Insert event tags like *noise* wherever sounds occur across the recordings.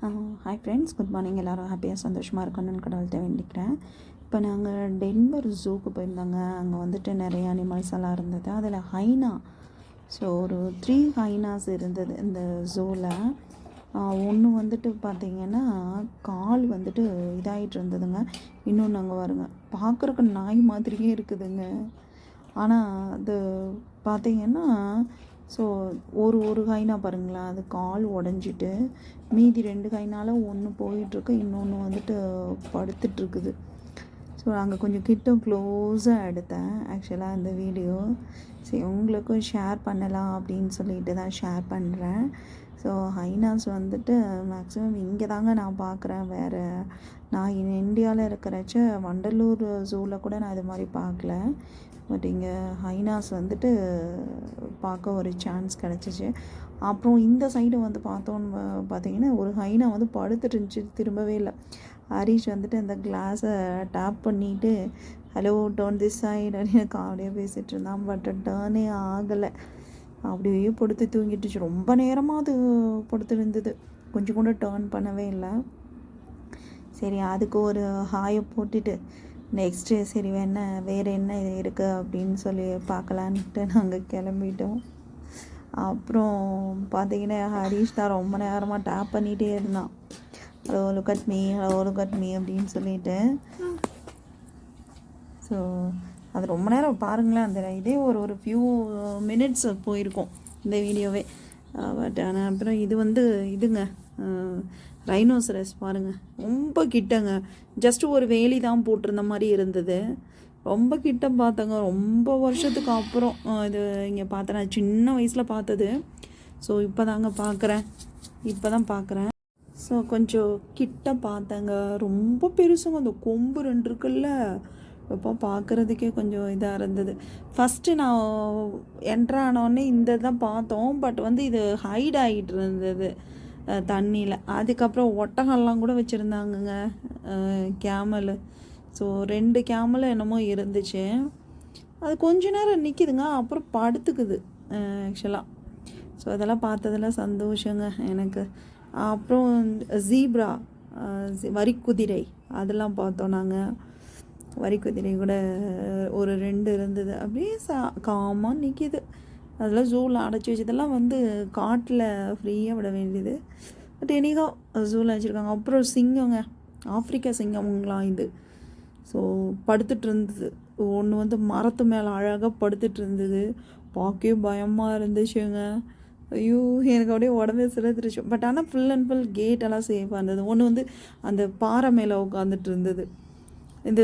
Hi friends good morning எல்லோரும் ஹாப்பியாக சந்தோஷமாக இருக்கணும்னு கடவுள்கிட்ட வேண்டிக்கிறேன். இப்போ நாங்கள் டென்வர் ஜூக்கு போயிருந்தாங்க. அங்கே வந்துட்டு நிறைய அனிமல்ஸ் எல்லாம் இருந்தது. அதில் ஹைனா ஸோ ஒரு த்ரீ ஹைனாஸ் இருந்தது இந்த ஜூவில் ஒன்று வந்துட்டு பார்த்திங்கன்னா கால் வந்துட்டு இதாகிட்டு இருந்ததுங்க. இன்னொன்று அங்கே வருங்க பார்க்குறக்கு நாய் மாதிரியே இருக்குதுங்க. ஆனால் அது பார்த்திங்கன்னா ஸோ ஒரு ஒரு காய்னா பாருங்களேன் அது கால் உடஞ்சிட்டு மீதி ரெண்டு காய்னால ஒன்று போயிட்டுருக்கு இன்னொன்று வந்துட்டு படுத்துட்ருக்குது ஸோ அங்கே கொஞ்சம் கிட்ட க்ளோஸாக எடுத்தேன். ஆக்சுவலாக அந்த வீடியோ சரி உங்களுக்கும் ஷேர் பண்ணலாம் அப்படின்னு சொல்லிட்டு தான் ஷேர் பண்ணுறேன் ஸோ ஹைனாஸ் வந்துட்டு மேக்ஸிமம் இங்கே தாங்க நான் பார்க்குறேன். வேறு நான் இந்தியாவில் இருக்கிறச்ச வண்டலூர் ஜூவில் கூட நான் இது மாதிரி பார்க்கல. பட் இங்கே ஹைனாஸ் வந்துட்டு பார்க்க ஒரு சான்ஸ் கிடச்சிச்சு. அப்புறம் இந்த சைடு வந்து பார்த்தோன்னு பார்த்தீங்கன்னா ஒரு ஹைனா வந்து படுத்துட்டு இருந்துச்சு திரும்பவே இல்லை. ஹரிஷ் வந்துட்டு அந்த கிளாஸை டேப் பண்ணிவிட்டு ஹலோ டேர்ன் திஸ் சைடு அப்படின்னு காவடியாக பேசிகிட்டு இருந்தான். பட் டேர்னே ஆகலை. அப்படியே படுத்து தூங்கிட்டுச்சு ரொம்ப நேரமாக அது படுத்துருந்தது கொஞ்சம் கூட டேர்ன் பண்ணவே இல்லை. சரி அதுக்கு ஒரு ஹாயை போட்டுட்டு நெக்ஸ்ட்டு சரி வேணா வேறு என்ன இது இருக்குது அப்படின்னு சொல்லி பார்க்கலான்ட்டு நாங்கள் கிளம்பிட்டோம். அப்புறம் பார்த்தீங்கன்னா ஹரீஷ் தான் ரொம்ப நேரமாக டேப் பண்ணிகிட்டே இருந்தான். Hello look at me hello look at me அப்படின்னு சொல்லிட்டு. ஸோ அது ரொம்ப நேரம் பாருங்களேன். அந்த இதே ஒரு ஒரு ஃபியூ மினிட்ஸ் போயிருக்கும் இந்த வீடியோவே. பட் ஆனால் அப்புறம் இது வந்து இதுங்க. ரைனோசரஸ் பாருங்கள் ரொம்ப கிட்டங்க. ஜஸ்ட் ஒரு வேலி தான் போட்டிருந்த மாதிரி இருந்தது. ரொம்ப கிட்ட பார்த்தங்க. ரொம்ப வருஷத்துக்கு அப்புறம் இது இங்கே பார்த்தேன். நான் சின்ன வயசில் பார்த்தது. ஸோ இப்போ தாங்க பார்க்குறேன். இப்போ தான் பார்க்குறேன். ஸோ கொஞ்சம் கிட்ட பார்த்தாங்க. ரொம்ப பெருசுங்க. அந்த கொம்பு ரெண்டு இருக்குல்ல. இப்போ பார்க்குறதுக்கே கொஞ்சம் இதாக இருந்தது. ஃபஸ்ட்டு நான் என்ட்ரானோடனே இந்த தான் பார்த்தோம். பட் வந்து இது ஹைட் ஆகிட்டு இருந்தது. தண்ணியில். அதுக்கப்புறம் ஒட்டகம்லாம் கூட வச்சுருந்தாங்கங்க. கேமலு ஸோ ரெண்டு கேமல் என்னமோ இருந்துச்சு. அது கொஞ்ச நேரம் நிற்கிதுங்க அப்புறம் படுத்துக்குது ஆக்சுவலாக ஸோ அதெல்லாம் பார்த்ததில் சந்தோஷங்க எனக்கு. அப்புறம் ஜீப்ரா வரிக்குதிரை. அதெல்லாம் பார்த்தோம் நாங்கள் வரிக்குதிரை கூட ஒரு ரெண்டு இருந்தது. அப்படியே சா காமாக நிற்கிது அதெல்லாம் ஜூவில் அடைச்சி வச்சதெல்லாம் வந்து காட்டில் ஃப்ரீயாக விட வேண்டியது. பட் எனிகா ஜூவில் வச்சுருக்காங்க அப்புறம் சிங்கங்க. ஆஃப்ரிக்கா சிங்கம்ங்களாம் இது. ஸோ படுத்துட்டு இருந்தது ஒன்று வந்து மரத்து மேலே அழகாக படுத்துட்டு இருந்தது பார்க்கவே பயமாக இருந்துச்சுங்க. ஐயோ எனக்கு அப்படியே உடம்பே சிலத்துருச்சு பட் ஆனால் ஃபுல் அண்ட் ஃபுல் கேட் எல்லாம் சேஃபாக இருந்தது. ஒன்று வந்து அந்த பாறை மேலே உட்காந்துட்டு இருந்தது. இந்த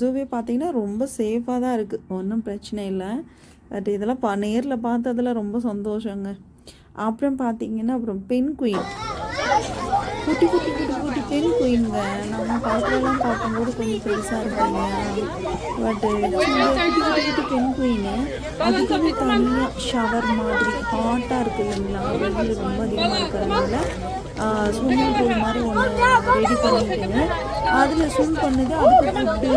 ஜூவே பார்த்தீங்கன்னா ரொம்ப சேஃபாக தான் இருக்குது ஒன்றும் பிரச்சனை இல்லை. பட் இதெல்லாம் பா நேரில் பார்த்ததில் ரொம்ப சந்தோஷங்க. அப்புறம் பார்த்தீங்கன்னா அப்புறம் பெண் குயில் குட்டி குட்டி. குட்டி குயின்ங்க நம்ம படத்துலலாம் பார்க்கும்போது கொஞ்சம் பெருசாக இருப்பாங்க. பட் குட்டி குட்டி பெண் குயின் அதுக்குமே தனியாக ஷவர் மாதிரி ஹாட்டாக இருக்குது இல்லைங்களா? வெயில் ரொம்ப அதிகமாக இருக்கிறதுனால ஸ்விம்மிங் பூல் மாதிரி ஒன்று ரெடி பண்ணிட்டுங்க அதில் ஸ்விம் பண்ணுது அதுக்கு ஃபுட்டு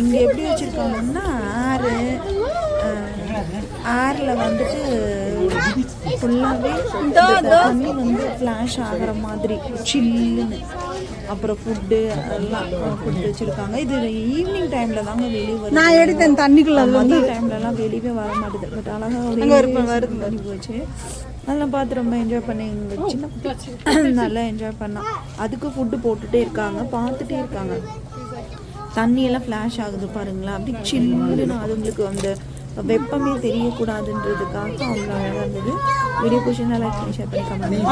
இங்கே எப்படி வச்சுருக்காங்கன்னா ஆறு ஏரில் வந்துட்டு ஃபுல்லாகவே தண்ணி வந்து ஃப்ளாஷ் ஆகிற மாதிரி சில்லுன்னு அப்புறம் ஃபுட்டு அதெல்லாம் ஃபுட்டு வச்சுருக்காங்க. இது ஈவினிங் டைமில் தாங்க வெளியே வரும் நான் எடுத்தேன் தண்ணிக்குள்ள மதிய டைம்லலாம் வெளியவே வர மாட்டேது. பட் அழகாக வருது வருது போச்சு. அதெல்லாம் பார்த்து ரொம்ப என்ஜாய் பண்ணி எங்கள் சின்ன *clears throat* நல்லா என்ஜாய் பண்ணோம் அதுக்கு ஃபுட்டு போட்டுகிட்டே இருக்காங்க பார்த்துட்டே இருக்காங்க. தண்ணியெல்லாம் ஃப்ளாஷ் ஆகுது பாருங்களா அப்படி சில்லுன்னு அதுங்களுக்கு அந்த வெப்பமே தெரியக்கூடாதுன்றதுக்காக அவ்வளோ அழகாக இருந்தது வீடியோ கொஷின் நல்லா பண்ணி ஷேர் பண்ணி கமெண்ட்